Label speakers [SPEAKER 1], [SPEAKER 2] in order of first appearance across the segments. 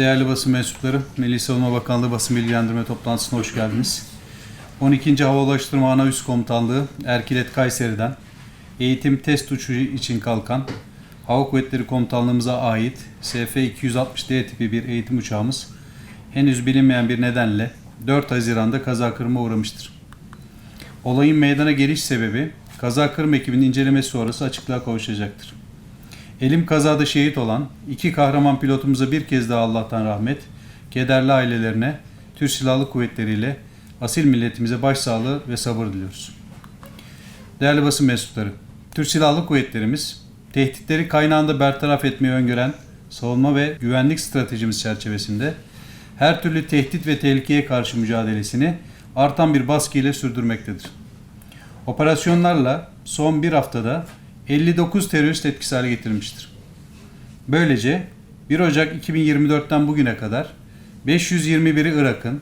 [SPEAKER 1] Değerli basın mensupları, Milli Savunma Bakanlığı basın bilgilendirme toplantısına hoş geldiniz. 12. Hava Ulaştırma Ana Üst Komutanlığı Erkilet Kayseri'den eğitim test uçuşu için kalkan Hava Kuvvetleri Komutanlığımıza ait SF-260D tipi bir eğitim uçağımız henüz bilinmeyen bir nedenle 4 Haziran'da kaza kırıma uğramıştır. Olayın meydana geliş sebebi kaza kırım ekibinin incelemesi sonrası açıklığa kavuşacaktır. Elim kazada şehit olan iki kahraman pilotumuza bir kez daha Allah'tan rahmet, kederli ailelerine, Türk Silahlı Kuvvetleri ile asil milletimize başsağlığı ve sabır diliyoruz. Değerli basın mensupları, Türk Silahlı Kuvvetlerimiz tehditleri kaynağında bertaraf etmeyi öngören savunma ve güvenlik stratejimiz çerçevesinde her türlü tehdit ve tehlikeye karşı mücadelesini artan bir baskı ile sürdürmektedir. Operasyonlarla son bir haftada 59 terörist etkisiz hale getirilmiştir. Böylece 1 Ocak 2024'ten bugüne kadar 521'i Irak'ın,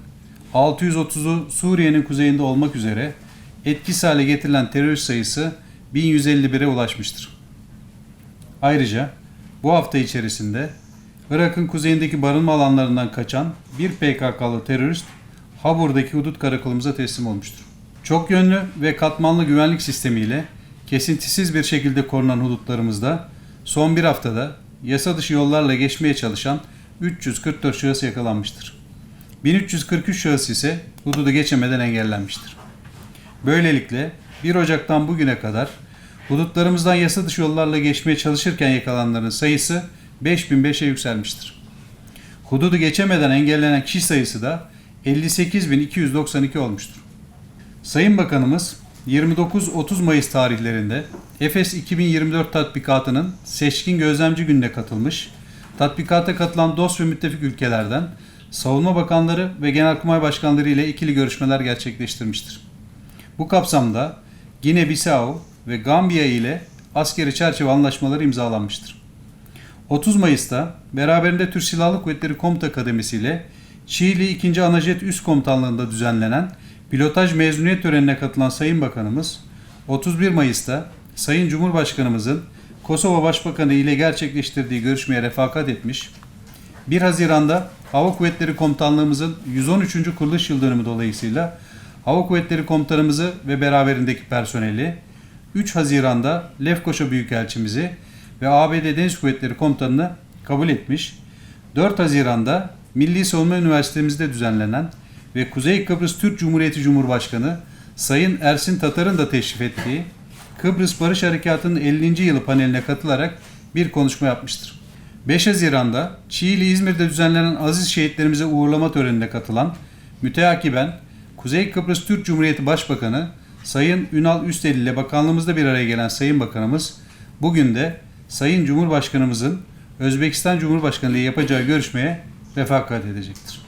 [SPEAKER 1] 630'u Suriye'nin kuzeyinde olmak üzere etkisiz hale getirilen terörist sayısı 1151'e ulaşmıştır. Ayrıca bu hafta içerisinde Irak'ın kuzeyindeki barınma alanlarından kaçan bir PKK'lı terörist Habur'daki hudut karakolumuza teslim olmuştur. Çok yönlü ve katmanlı güvenlik sistemiyle kesintisiz bir şekilde korunan hudutlarımızda son bir haftada yasa dışı yollarla geçmeye çalışan 344 şahıs yakalanmıştır. 1343 şahıs ise hududu geçemeden engellenmiştir. Böylelikle 1 Ocak'tan bugüne kadar hudutlarımızdan yasa dışı yollarla geçmeye çalışırken yakalananların sayısı 5005'e yükselmiştir. Hududu geçemeden engellenen kişi sayısı da 58.292 olmuştur. Sayın Bakanımız 29-30 Mayıs tarihlerinde Efes 2024 tatbikatının seçkin gözlemci gününe katılmış, tatbikata katılan dost ve müttefik ülkelerden savunma bakanları ve genelkurmay başkanları ile ikili görüşmeler gerçekleştirmiştir. Bu kapsamda Gine-Bissau ve Gambiya ile askeri çerçeve anlaşmaları imzalanmıştır. 30 Mayıs'ta beraberinde Türk Silahlı Kuvvetleri Komuta Kademesi ile Çiğli 2. Anajet Üst Komutanlığı'nda düzenlenen pilotaj mezuniyet törenine katılan Sayın Bakanımız 31 Mayıs'ta Sayın Cumhurbaşkanımızın Kosova Başbakanı ile gerçekleştirdiği görüşmeye refakat etmiş. 1 Haziran'da Hava Kuvvetleri Komutanlığımızın 113. kuruluş yıl dönümü dolayısıyla Hava Kuvvetleri Komutanımızı ve beraberindeki personeli 3 Haziran'da Lefkoşa Büyükelçimizi ve ABD Deniz Kuvvetleri Komutanını kabul etmiş. 4 Haziran'da Milli Savunma Üniversitemizde düzenlenen ve Kuzey Kıbrıs Türk Cumhuriyeti Cumhurbaşkanı Sayın Ersin Tatar'ın da teşrif ettiği Kıbrıs Barış Harekatı'nın 50. yılı paneline katılarak bir konuşma yapmıştır. 5 Haziran'da Çiğli İzmir'de düzenlenen aziz şehitlerimize uğurlama törenine katılan müteakiben Kuzey Kıbrıs Türk Cumhuriyeti Başbakanı Sayın Ünal Üstel ile bakanlığımızda bir araya gelen Sayın Bakanımız bugün de Sayın Cumhurbaşkanımızın Özbekistan Cumhurbaşkanı ile yapacağı görüşmeye refakat edecektir.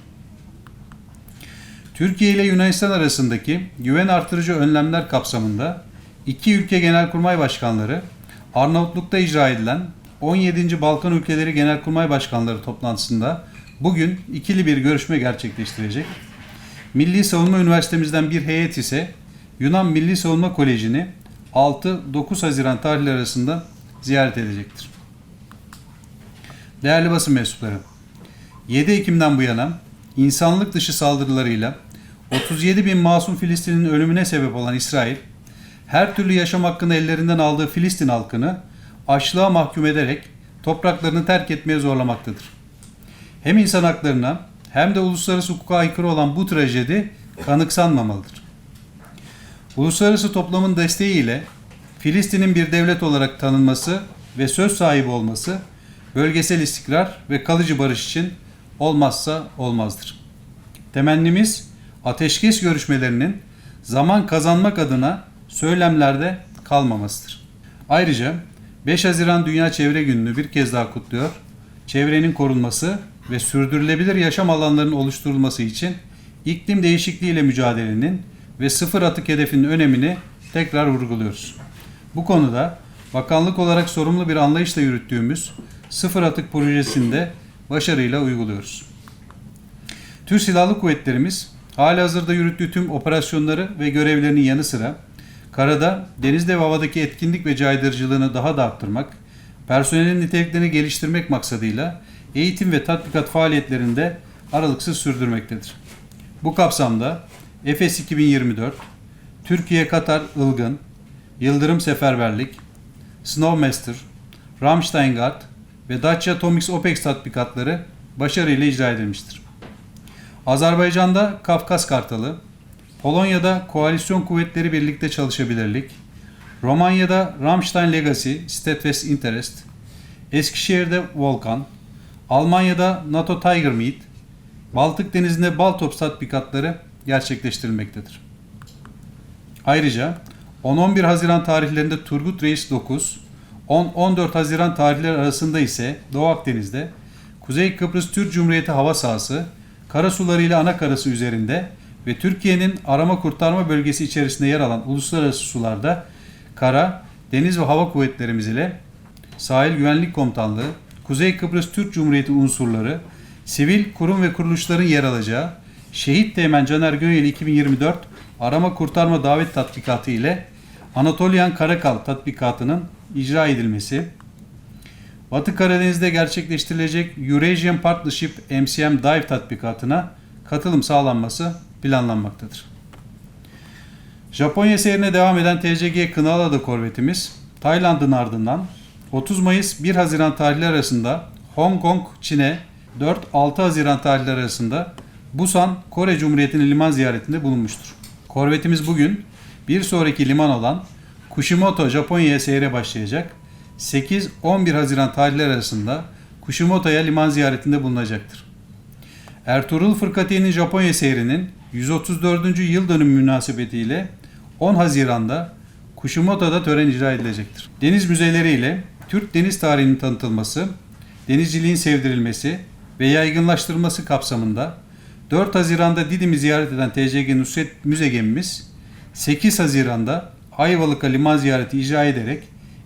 [SPEAKER 1] Türkiye ile Yunanistan arasındaki güven artırıcı önlemler kapsamında iki ülke genelkurmay başkanları Arnavutluk'ta icra edilen 17. Balkan Ülkeleri Genelkurmay Başkanları toplantısında bugün ikili bir görüşme gerçekleştirecek. Milli Savunma Üniversitemizden bir heyet ise Yunan Milli Savunma Koleji'ni 6-9 Haziran tarihleri arasında ziyaret edecektir. Değerli basın mensupları, 7 Ekim'den bu yana insanlık dışı saldırılarıyla 37 bin masum Filistin'in ölümüne sebep olan İsrail, her türlü yaşam hakkını ellerinden aldığı Filistin halkını açlığa mahkum ederek topraklarını terk etmeye zorlamaktadır. Hem insan haklarına hem de uluslararası hukuka aykırı olan bu trajedi kanıksanmamalıdır. Uluslararası toplumun desteğiyle Filistin'in bir devlet olarak tanınması ve söz sahibi olması bölgesel istikrar ve kalıcı barış için olmazsa olmazdır. Temennimiz ateşkes görüşmelerinin zaman kazanmak adına söylemlerde kalmamasıdır. Ayrıca 5 Haziran Dünya Çevre Günü'nü bir kez daha kutluyor. Çevrenin korunması ve sürdürülebilir yaşam alanlarının oluşturulması için iklim değişikliğiyle mücadelenin ve sıfır atık hedefinin önemini tekrar vurguluyoruz. Bu konuda bakanlık olarak sorumlu bir anlayışla yürüttüğümüz sıfır atık projesinde başarıyla uyguluyoruz. Türk Silahlı Kuvvetlerimiz hali hazırda yürüttüğü tüm operasyonları ve görevlerinin yanı sıra karada, denizde ve havadaki etkinlik ve caydırıcılığını daha da arttırmak, personelin niteliklerini geliştirmek maksadıyla eğitim ve tatbikat faaliyetlerinde aralıksız sürdürmektedir. Bu kapsamda Efes 2024, Türkiye Katar Ilgın, Yıldırım Seferberlik, Snowmaster, Rammstein Guard ve Dacia Tomix OPEX tatbikatları başarıyla icra edilmiştir. Azerbaycan'da Kafkas Kartalı, Polonya'da Koalisyon Kuvvetleri Birlikte Çalışabilirlik, Romanya'da Rammstein Legacy Steadfast Interest, Eskişehir'de Volkan, Almanya'da NATO Tiger Meet, Baltık Denizi'nde Baltops tatbikatları gerçekleştirilmektedir. Ayrıca 10-11 Haziran tarihlerinde Turgut Reis 9, 10-14 Haziran tarihleri arasında ise Doğu Akdeniz'de Kuzey Kıbrıs Türk Cumhuriyeti hava sahası, karasuları ile ana karası üzerinde ve Türkiye'nin arama kurtarma bölgesi içerisinde yer alan uluslararası sularda kara, deniz ve hava kuvvetlerimiz ile Sahil Güvenlik Komutanlığı, Kuzey Kıbrıs Türk Cumhuriyeti unsurları, sivil kurum ve kuruluşların yer alacağı Şehit Teğmen Caner Gönyeli 2024 arama kurtarma davet tatbikatı ile Anatolian Karakal tatbikatının icra edilmesi, Batı Karadeniz'de gerçekleştirilecek Eurasian Partnership MCM Dive tatbikatına katılım sağlanması planlanmaktadır. Japonya seyrine devam eden TCG Kınalıada korvetimiz Tayland'ın ardından 30 Mayıs 1 Haziran tarihleri arasında Hong Kong, Çin'e 4-6 Haziran tarihleri arasında Busan, Kore Cumhuriyeti'nin liman ziyaretinde bulunmuştur. Korvetimiz bugün bir sonraki liman olan Kushimoto, Japonya'ya seyre başlayacak. 8-11 Haziran tarihleri arasında Kushimoto'ya liman ziyaretinde bulunacaktır. Ertuğrul Fırkatiye'nin Japonya seyrinin 134. yıl dönümü münasebetiyle 10 Haziran'da Kushimoto'da tören icra edilecektir. Deniz müzeleri ile Türk deniz tarihinin tanıtılması, denizciliğin sevdirilmesi ve yaygınlaştırılması kapsamında 4 Haziran'da Didim'i ziyaret eden TCG Nusret Müze gemimiz 8 Haziran'da Ayvalık'a liman ziyareti icra ederek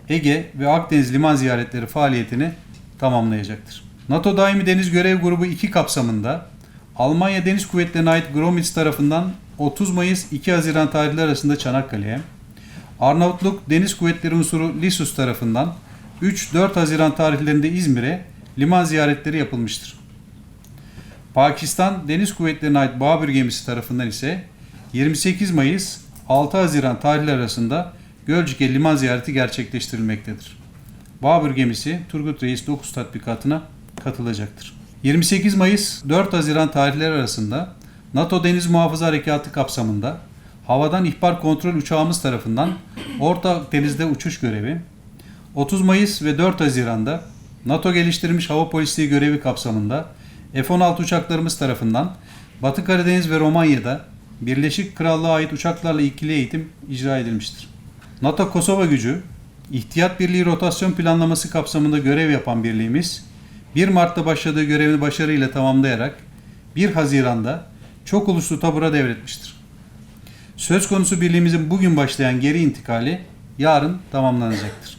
[SPEAKER 1] Ege ve Akdeniz liman ziyaretleri faaliyetini tamamlayacaktır. NATO Daimi Deniz Görev Grubu 2 kapsamında Almanya Deniz Kuvvetleri'ne ait Gromits tarafından 30 Mayıs 2 Haziran tarihleri arasında Çanakkale'ye, Arnavutluk Deniz Kuvvetleri unsuru Lisus tarafından 3-4 Haziran tarihlerinde İzmir'e liman ziyaretleri yapılmıştır. Pakistan Deniz Kuvvetleri'ne ait Babür gemisi tarafından ise 28 Mayıs 6 Haziran tarihleri arasında Gölcük'e liman ziyareti gerçekleştirilmektedir. Babür gemisi Turgut Reis 9 tatbikatına katılacaktır. 28 Mayıs 4 Haziran tarihleri arasında NATO Deniz Muhafızı Harekatı kapsamında havadan ihbar kontrol uçağımız tarafından Orta Deniz'de uçuş görevi, 30 Mayıs ve 4 Haziran'da NATO geliştirilmiş hava polisliği görevi kapsamında F-16 uçaklarımız tarafından Batı Karadeniz ve Romanya'da Birleşik Krallığa ait uçaklarla ikili eğitim icra edilmiştir. NATO Kosova gücü, İhtiyat Birliği rotasyon planlaması kapsamında görev yapan birliğimiz, 1 Mart'ta başladığı görevini başarıyla tamamlayarak 1 Haziran'da çok uluslu tabura devretmiştir. Söz konusu birliğimizin bugün başlayan geri intikali yarın tamamlanacaktır.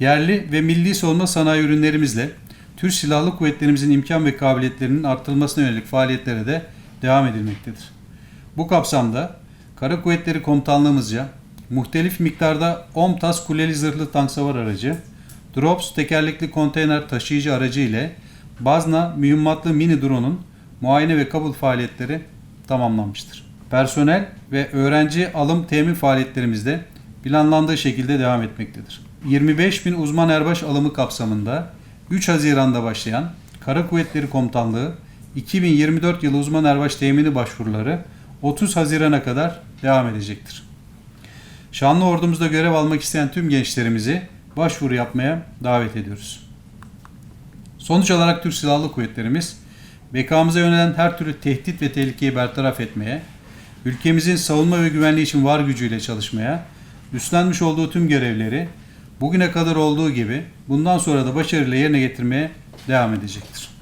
[SPEAKER 1] Yerli ve milli savunma sanayi ürünlerimizle Türk Silahlı Kuvvetlerimizin imkan ve kabiliyetlerinin artırılmasına yönelik faaliyetlere de devam edilmektedir. Bu kapsamda Kara Kuvvetleri Komutanlığımızca muhtelif miktarda OMTAS kuleli zırhlı tank savar aracı, Drops tekerlekli konteyner taşıyıcı aracı ile Bazna mühimmatlı mini drone'un muayene ve kabul faaliyetleri tamamlanmıştır. Personel ve öğrenci alım temin faaliyetlerimizde planlandığı şekilde devam etmektedir. 25 bin uzman erbaş alımı kapsamında 3 Haziran'da başlayan Kara Kuvvetleri Komutanlığı 2024 yılı uzman erbaş temini başvuruları 30 Haziran'a kadar devam edecektir. Şanlı ordumuzda görev almak isteyen tüm gençlerimizi başvuru yapmaya davet ediyoruz. Sonuç olarak Türk Silahlı Kuvvetlerimiz, bekamıza yönelen her türlü tehdit ve tehlikeyi bertaraf etmeye, ülkemizin savunma ve güvenliği için var gücüyle çalışmaya, üstlenmiş olduğu tüm görevleri bugüne kadar olduğu gibi bundan sonra da başarıyla yerine getirmeye devam edecektir.